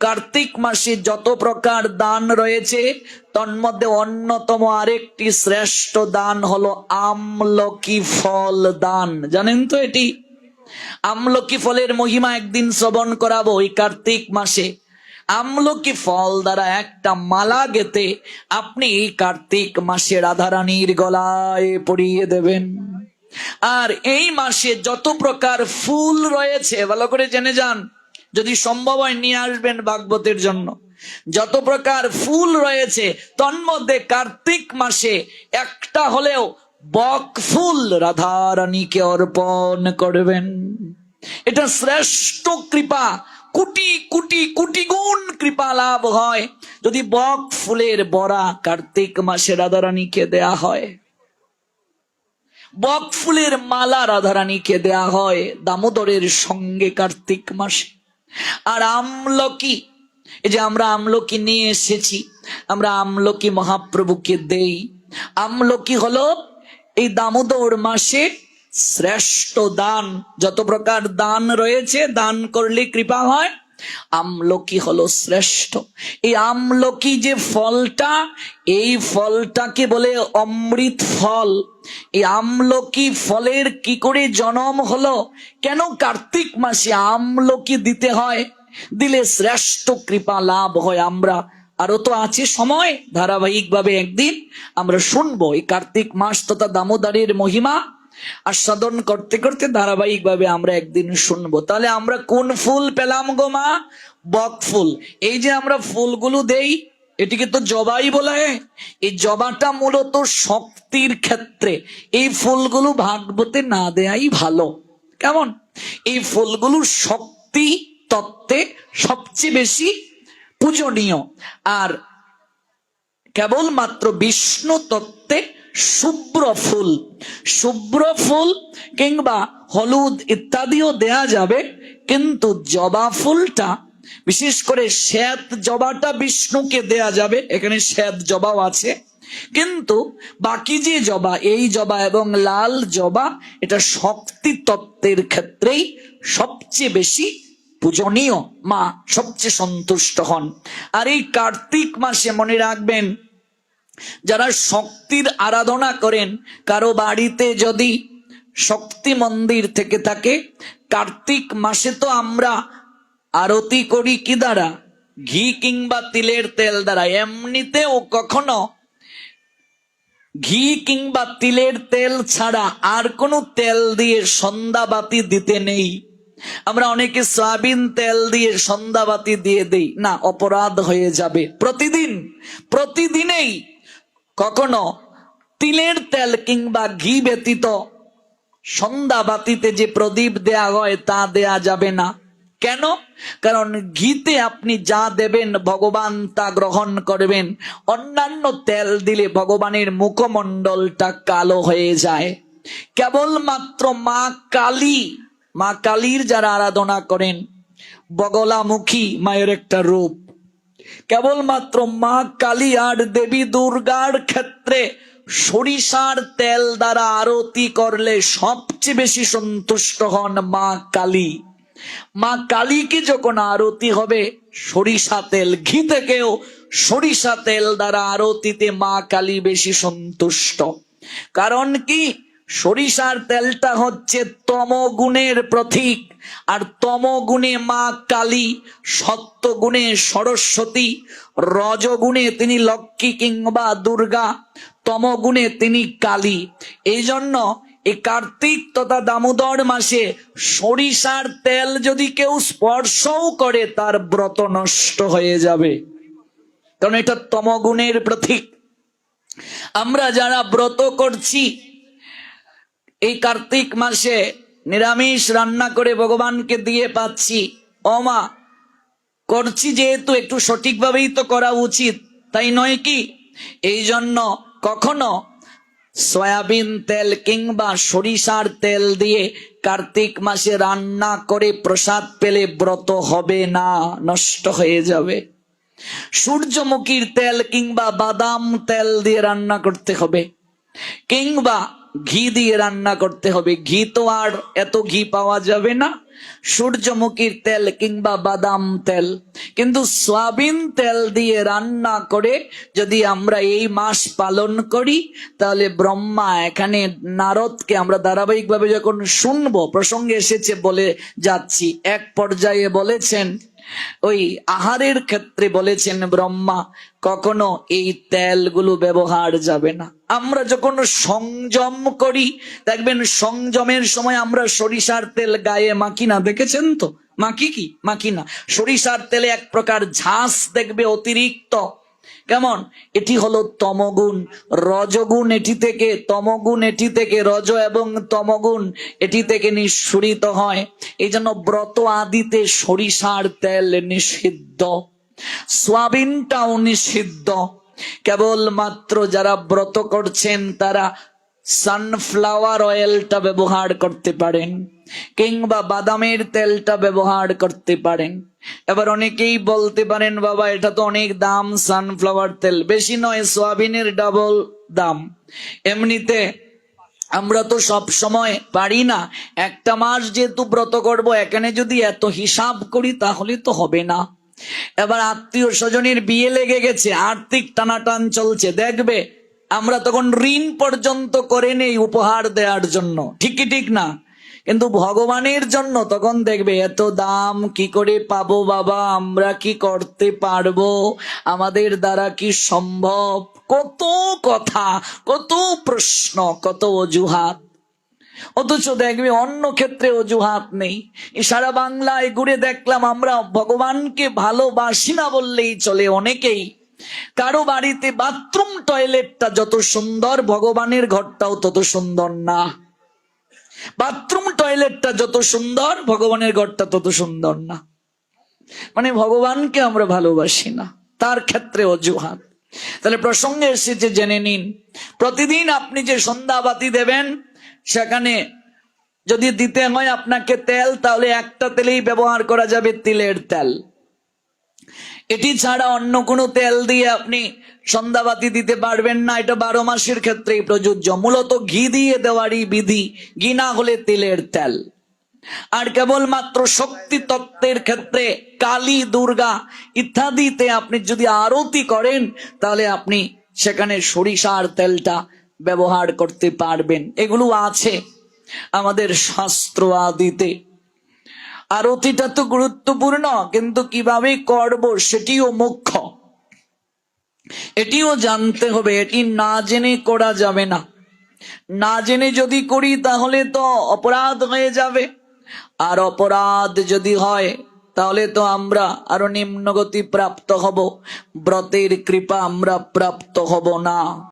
কার্তিক মাসে যত প্রকার দান রয়েছে তন্মধ্যে অন্যতম আরেকটি শ্রেষ্ঠ দান হলো আমলকি ফল দান। জানেন তো এটি? আমলকি ফলের মহিমা একদিন শ্রবণ করাবো এই কার্তিক মাসে। আমলকি ফল দ্বারা একটা মালা গেতে আপনি কার্তিক মাসে রাধারানীর গলায় পরিয়ে দেবেন। আর এই মাসে যত প্রকার ফুল রয়েছে, ভালো করে জেনে যান যদি সম্ভব হয়, নিয়ে আসবেন ভাগবতের জন্য। যত প্রকার ফুল রয়েছে, তন্মধ্যে কার্তিক মাসে একটা হলেও বক ফুল রাধারানীকে অর্পণ করবেন। এটা শ্রেষ্ঠ কৃপা, কোটি কোটি কোটি গুণ কৃপা লাভ হয়। যদি বক ফুলের বড়া কার্তিক মাসে রাধারানীকে দেয়া হয়, বক ফুলের মালা রাধারানীকে দেয়া হয়, দামোদরের সঙ্গে কার্তিক মাসে। আর আমলকি, এই যে আমরা আমলকি নিয়ে এসেছি, আমরা আমলকি মহাপ্রভুকে দেই। আমলকি হলো এই দামোদর মাসে শ্রেষ্ঠ দান। যত প্রকার দান রয়েছে, দান করলে কৃপা হয় আমলকি হলো শ্রেষ্ঠ। এই আমলকি যে ফলটা, এই ফলটাকে বলে অমৃত ফল। এই আমলকি ফলের কি করে জন্ম হলো? কেন কার্তিক মাসে আমলকি দিতে হয়? দিলে শ্রেষ্ঠ কৃপা লাভ হয় আমরা। আরও তো আছে সময়, ধারাবাহিকভাবে একদিন আমরা শুনব এই কার্তিক মাস তথা দামোদরের মহিমা। আস্বাদন করতে করতে ধারাবাহিক ভাবে আমরা একদিন শুনব। তাহলে আমরা কোন ফুল পেলাম গো মা? বক ফুল। এই যে আমরা ফুলগুলো দেই, এটিকে তো জবাই বলা। এই জবাটা মূলত শক্তির ক্ষেত্রে। এই ফুলগুলো ভাগবতে না দেয়াই ভালো। কেমন? এই ফুলগুলো শক্তি তত্ত্বে সবচেয়ে বেশি পূজনীয়। আর কেবলমাত্র বিষ্ণু তত্ত্বে শুভ্র ফুল। শুভ্র ফুল কিংবা হলুদ ইত্যাদিও দেয়া যাবে, কিন্তু জবা ফুলটা, বিশেষ করে শ্বেত জবাটা বিষ্ণুকে দেয়া যাবে, এখানে শ্বেত জবাও আছে। কিন্তু বাকি যে জবা, এই জবা এবং লাল জবা, এটা শক্তি তত্ত্বের ক্ষেত্রেই সবচেয়ে বেশি পূজনীয়, মা সবচেয়ে সন্তুষ্ট হন। আর এই কার্তিক মাসে মনে রাখবেন যারা শক্তির আরাধনা করেন, কারও বাড়িতে যদি শক্তি মন্দির থেকে থাকে, কার্তিক মাসে তো আমরা আরতি করি কি দ্বারা? ঘি কিংবা তিলের তেল দ্বারা। এমনিতেও কখনো ঘি কিংবা তিলের তেল ছাড়া আর কোনো তেল দিয়ে সন্ধ্যাবাতি দিতে নেই। আমরা অনেকে সয়াবিন তেল দিয়ে সন্ধ্যাবাতি দিয়ে দেই। না, অপরাধ হয়ে যাবে। প্রতিদিন, প্রতিদিনেই কখনো তিলের তেল কিংবা ঘি ব্যতীত সন্ধ্যা বাতিতে যে প্রদীপ দেয়া হয় তা দেয়া যাবে না। কেন? কারণ ঘিতে আপনি যা দেবেন ভগবান তা গ্রহণ করবেন। অন্যান্য তেল দিলে ভগবানের মুখমণ্ডলটা কালো হয়ে যায়। কেবলমাত্র মা কালী, মা কালীর যারা আরাধনা করেন, বগলামুখী মায়ের একটা রূপ। কেবলমাত্র মা কালী আর দেবী দুর্গার ক্ষেত্রে সরিষার তেল দ্বারা আরতি করলে সবচেয়ে বেশি সন্তুষ্ট হন মা কালী। মা কালীকে যখন আরতি হবে, সরিষা তেল, ঘি থেকেও সরিষা তেল দ্বারা আরতিতে মা কালী বেশি সন্তুষ্ট। কারণ কি? সরিষার তেলটা হচ্ছে তম গুণের প্রতীক, আর তম গুণে মা কালী সত্য গুণে সরস্বতী, রজগুণে তিনি লক্ষ্মী কিংবা দুর্গা তম গুণে তিনি কালী। এই জন্য এই কার্তিক তথা দামোদর মাসে সরিষার তেল যদি কেউ স্পর্শও করে, তার ব্রত নষ্ট হয়ে যাবে। কারণ এটা তমগুণের প্রতীক। আমরা যারা ব্রত করছি এই কার্তিক মাসে নিরামিষ রান্না করে ভগবানকে দিয়ে পাচ্ছি। অমা করছি যেহেতু একটু সঠিকভাবেই তো করা উচিত, তাই নয় কি? এই জন্য কখনো সয়াবিন তেল কিংবা সরিষার তেল দিয়ে কার্তিক মাসে রান্না করে প্রসাদ পেলে ব্রত হবে না, নষ্ট হয়ে যাবে। সূর্যমুখীর তেল কিংবা বাদাম তেল দিয়ে রান্না করতে হবে। কিংবা ঘি দিয়ে রান্না করতে হবে। ঘি তো আর এত ঘি পাওয়া যাবে না। সূর্যমুখীর তেল কিংবা বাদাম তেল। কিন্তু সয়াবিন তেল দিয়ে রান্না করে যদি আমরা এই মাস পালন করি, তাহলে ব্রহ্মা এখানে নারদকে আমরা ধারাবাহিকভাবে যখন শুনব, প্রসঙ্গে এসেছে বলে যাচ্ছি। এক পর্যায়ে বলেছেন ওই আহারের ক্ষেত্রে বলেছেন ব্রহ্মা, কখনো এই তেলগুলো ব্যবহার যাবে না। আমরা যখন সংযম করি, দেখবেন সংযমের সময় আমরা সরিষার তেল গায়ে মাখি না, দেখেছেন তো? মাখি কি? মাখি না। সরিষার তেলে এক প্রকার ঝাঁস দেখবে অতিরিক্ত। কেমন? এটি হলো তমগুণ। রজগুণ এটি থেকে, তমগুণ এটি থেকে, রজ এবং তমগুণ এটি থেকে নিঃসরিত হয়। এই জন্য ব্রত আদিতে সরিষার তেল নিষিদ্ধ। সোয়াবিনটাও নিষিদ্ধ। কেবলমাত্র যারা ব্রত করছেন, তারা সানফ্লাওয়ার অয়েলটা ব্যবহার করতে পারেন। কিংবা বাদামের তেলটা ব্যবহার করতে পারেন। এবার অনেকেই বলতে পারেন, বাবা, এটা তো অনেক দাম সানফ্লাওয়ার তেল। বেশি নয়, সোয়াবিনের ডাবল দাম। এমনিতে আমরা তো সব সময় পারি না, একটা মাস যেহেতু ব্রত করব, এখানে যদি এত হিসাব করি তাহলে তো হবে না। এবার আত্মীয় স্বজনের বিয়ে লেগে গেছে, আর্থিক টানাটান চলছে। দেখবে, আমরা তখন ঋণ পর্যন্ত করে নেই উপহার দেওয়ার জন্য। ঠিকই ঠিক না? কিন্তু ভগবানের জন্য তখন দেখবে, এত দাম কি করে পাবো বাবা? আমরা কি করতে পারব? আমাদের দ্বারা কি সম্ভব? কত কথা, কত প্রশ্ন, কত অজুহাত। অথচ দেখবে অন্য ক্ষেত্রে অজুহাত নেই। সারা বাংলায় ঘুরে দেখলাম, আমরা ভগবানকে ভালোবাসি না বললেই চলে অনেকেই। কারও বাড়িতে বাথরুম, টয়লেটটা যত সুন্দর, ভগবানের ঘরটাও তত সুন্দর না। বাথরুম টয়লেটটা যত সুন্দর, ভগবানের ঘরটা তত সুন্দর না। মানে ভগবানকে আমরা ভালোবাসি না, তার ক্ষেত্রে অজুহাত। তাহলে প্রসঙ্গে এসেছে, জেনে নিন। প্রতিদিন আপনি যে সন্ধ্যাবাতি দেবেন, সেখানে যদি দিতে হয় আপনাকে তেল, তাহলে একটা তেলেই ব্যবহার করা যাবে তিলের তেল। এটি ছাড়া অন্য কোনো তেল দিয়ে আপনি সন্ধ্যাবাতি দিতে পারবেন না। এটা বারো মাসের ক্ষেত্রেই প্রযোজ্য। মূলত ঘি দিয়ে দেওয়ারই বিধি, ঘি না হলে তেলের তেল। আর কেবলমাত্র শক্তি তত্ত্বের ক্ষেত্রে কালী, দুর্গা ইত্যাদিতে আপনি যদি আরতি করেন, তাহলে আপনি সেখানে সরিষার তেলটা ব্যবহার করতে পারবেন। এগুলো আছে আমাদের শাস্ত্র আদিতে। আরতিটা তো গুরুত্বপূর্ণ, কিন্তু কীভাবে করব সেটিও মুখ্য। এটিও জানতে হবে, এটি না জেনে করা যাবে না। না জেনে যদি করি তাহলে তো অপরাধ হয়ে যাবে। আর অপরাধ যদি হয়, তাহলে তো আমরা আরও নিম্নগতি প্রাপ্ত হব। ব্রতের কৃপা আমরা প্রাপ্ত হব না।